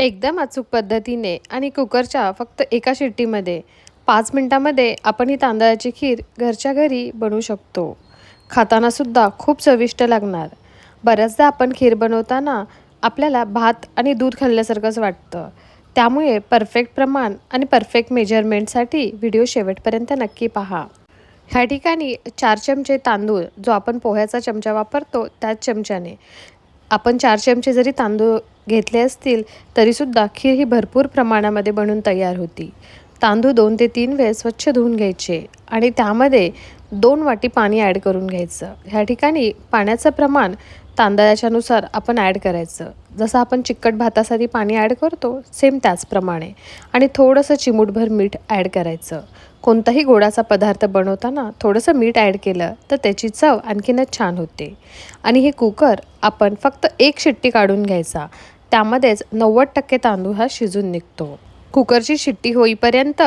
एकदम अचूक पद्धतीने आणि कुकरच्या फक्त एका शिट्टीमध्ये. पाच मिनटामध्ये आपण ही तांदळाची खीर घरच्या घरी बनवू शकतो. खातानासुद्धा खूप चविष्ट लागणार. बऱ्याचदा आपण खीर बनवताना आपल्याला भात आणि दूध खाल्ल्यासारखंच वाटतं. त्यामुळे परफेक्ट प्रमाण आणि परफेक्ट मेजरमेंटसाठी व्हिडिओ शेवटपर्यंत नक्की पहा. ह्या ठिकाणी चार चमचे तांदूळ जो आपण पोह्याचा चमचा वापरतो त्याच चमच्याने. आपण चार चमचे जरी तांदूळ घेतले असतील तरीसुद्धा खीर ही भरपूर प्रमाणामध्ये बनून तयार होती. तांदूळ दोन ते तीन वेळ स्वच्छ धुवून घ्यायचे आणि त्यामध्ये दोन वाटी पाणी ॲड करून घ्यायचं. ह्या ठिकाणी पाण्याचं प्रमाण तांदळाच्यानुसार आपण ॲड करायचं. जसं आपण चिकट भातासाठी पाणी ॲड करतो सेम त्याचप्रमाणे. आणि थोडंसं चिमूटभर मीठ ॲड करायचं. कोणताही गोडाचा पदार्थ बनवताना थोडंसं मीठ ॲड केलं तर त्याची चव आणखीनच छान होते. आणि हे कुकर आपण फक्त एक शिट्टी काढून घ्यायचा. त्यामध्येच नव्वद टक्के तांदूळ हा शिजून निघतो. कुकरची शिट्टी होईपर्यंत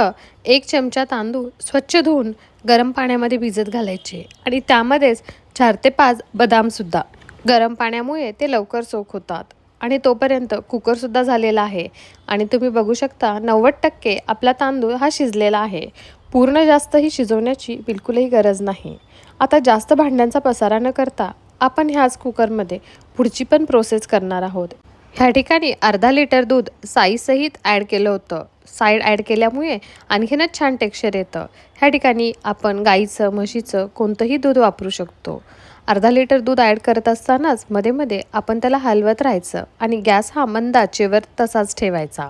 एक चमचा तांदूळ स्वच्छ धुवून गरम पाण्यामध्ये भिजत घालायचे आणि त्यामध्येच चार ते पाच बदामसुद्धा गरम पाण्यामुळे ते लवकर सोक होतात आणि तोपर्यंत कुकरसुद्धा झालेला आहे. आणि तुम्ही बघू शकता नव्वद टक्के आपला तांदूळ हा शिजलेला आहे. पूर्ण जास्तही शिजवण्याची बिलकुलही गरज नाही. आता जास्त भांड्यांचा पसारा न करता आपण ह्याच कुकरमध्ये पुढची पण प्रोसेस करणार आहोत. ह्या ठिकाणी अर्धा लिटर दूध साईसहित ॲड केलं होतं. साईड ॲड केल्यामुळे आणखीनच छान टेक्स्चर येतं. ह्या ठिकाणी आपण गाईचं म्हशीचं कोणतंही दूध वापरू शकतो. अर्धा लिटर दूध ॲड करत असतानाच मध्ये मध्ये आपण त्याला हलवत राहायचं आणि गॅस हा मंद आचेवर तसाच ठेवायचा.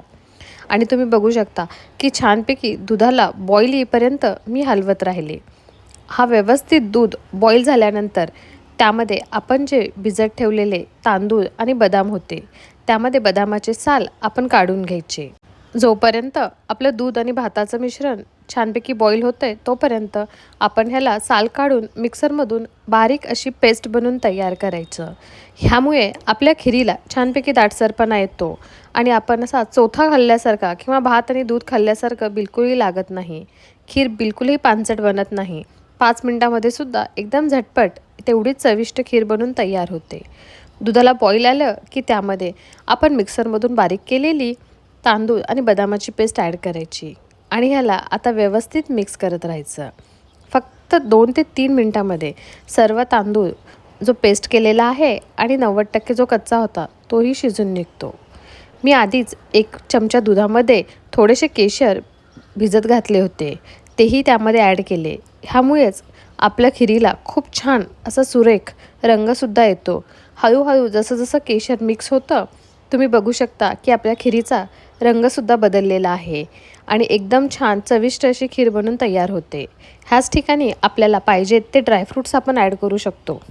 आणि तुम्ही बघू शकता की छानपैकी दुधाला बॉईल येईपर्यंत मी हलवत राहिले. हा व्यवस्थित दूध बॉईल झाल्यानंतर त्यामध्ये आपण जे भिजत ठेवलेले तांदूळ आणि बदाम होते त्यामध्ये बदामाचे साल आपण काढून घ्यायचे. जोपर्यंत आपलं दूध आणि भाताचं मिश्रण छानपैकी बॉईल होतं आहे तोपर्यंत आपण ह्याला साल काढून मिक्सरमधून बारीक अशी पेस्ट बनवून तयार करायचं. ह्यामुळे आपल्या खिरीला छानपैकी दाटसरपणा येतो आणि आपण असा चोथा खाल्ल्यासारखा किंवा भात आणि दूध खाल्ल्यासारखं बिलकुलही लागत नाही. खीर बिलकुलही पानसट बनत नाही. पाच मिनटामध्ये सुद्धा एकदम झटपट तेवढीच चविष्ट खीर बनून तयार होते. दुधाला बॉईल आलं की त्यामध्ये आपण मिक्सरमधून बारीक केलेली तांदूळ आणि बदामाची पेस्ट ॲड करायची आणि ह्याला आता व्यवस्थित मिक्स करत राहायचं. फक्त दोन ते तीन मिनटामध्ये सर्व तांदूळ जो पेस्ट केलेला आहे आणि नव्वद टक्के जो कच्चा होता तोही शिजून निघतो. मी आधीच एक चमचा दुधामध्ये थोडेसे केशर भिजत घातले होते. तेही त्यामध्ये ॲड केले. ह्यामुळेच आपल्या खिरीला खूप छान असा सुरेख रंगसुद्धा येतो. हळूहळू जसं जसं केशर मिक्स होतं तुम्ही बघू शकता की आपल्या खिरीचा रंगसुद्धा बदललेला आहे आणि एकदम छान चविष्ट अशी खीर बनून तयार होते. ह्याच ठिकाणी आपल्याला पाहिजेत ते ड्रायफ्रूट्स आपण ॲड करू शकतो.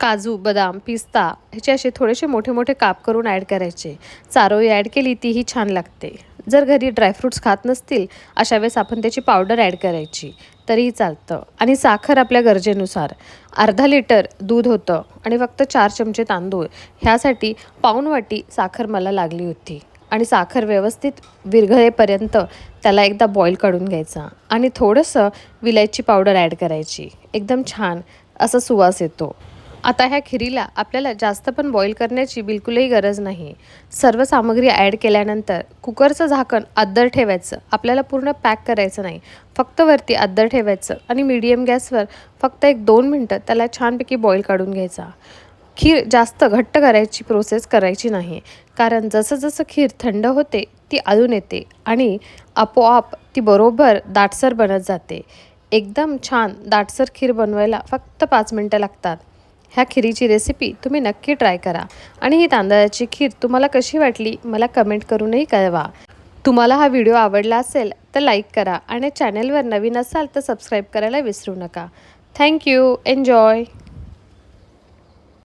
काजू बदाम पिस्ता ह्याचे असे थोडेसे मोठे मोठे काप करून ॲड करायचे. चारोळी ॲड केली तीही छान लागते. जर घरी ड्रायफ्रूट्स खात नसतील अशा वेळेस आपण त्याची पावडर ॲड करायची. तरीही चालतं. आणि साखर आपल्या गरजेनुसार. अर्धा लिटर दूध होतं आणि फक्त चार चमचे तांदूळ. ह्यासाठी पाऊण वाटी साखर मला लागली होती. आणि साखर व्यवस्थित विरघळेपर्यंत त्याला एकदा बॉईल काढून घ्यायचा. आणि थोडंसं विलायची पावडर ॲड करायची. एकदम छान असा सुवास येतो. आता ह्या खिरीला आपल्याला जास्त पण बॉईल करण्याची बिलकुलही गरज नाही. सर्व सामग्री ॲड केल्यानंतर कुकरचं झाकण अद्दर ठेवायचं. आपल्याला पूर्ण पॅक करायचं नाही. फक्त वरती अद्दर ठेवायचं आणि मीडियम गॅसवर फक्त एक दोन मिनटं त्याला छानपैकी बॉईल काढून घ्यायचा. खीर जास्त घट्ट करायची प्रोसेस करायची नाही. कारण जसं जसं खीर थंड होते ती आळून येते आणि आपोआप ती बरोबर दाटसर बनत जाते. एकदम छान दाटसर खीर बनवायला फक्त पाच मिनटं लागतात. ह्या खिरीची रेसिपी तुम्ही नक्की ट्राय करा. आणि ही तांदळाची खीर तुम्हाला कशी वाटली मला कमेंट करूनही कळवा. तुम्हाला हा व्हिडिओ आवडला असेल तर लाईक करा आणि चॅनेलवर नवीन असाल तर सबस्क्राईब करायला विसरू नका. Thank you enjoy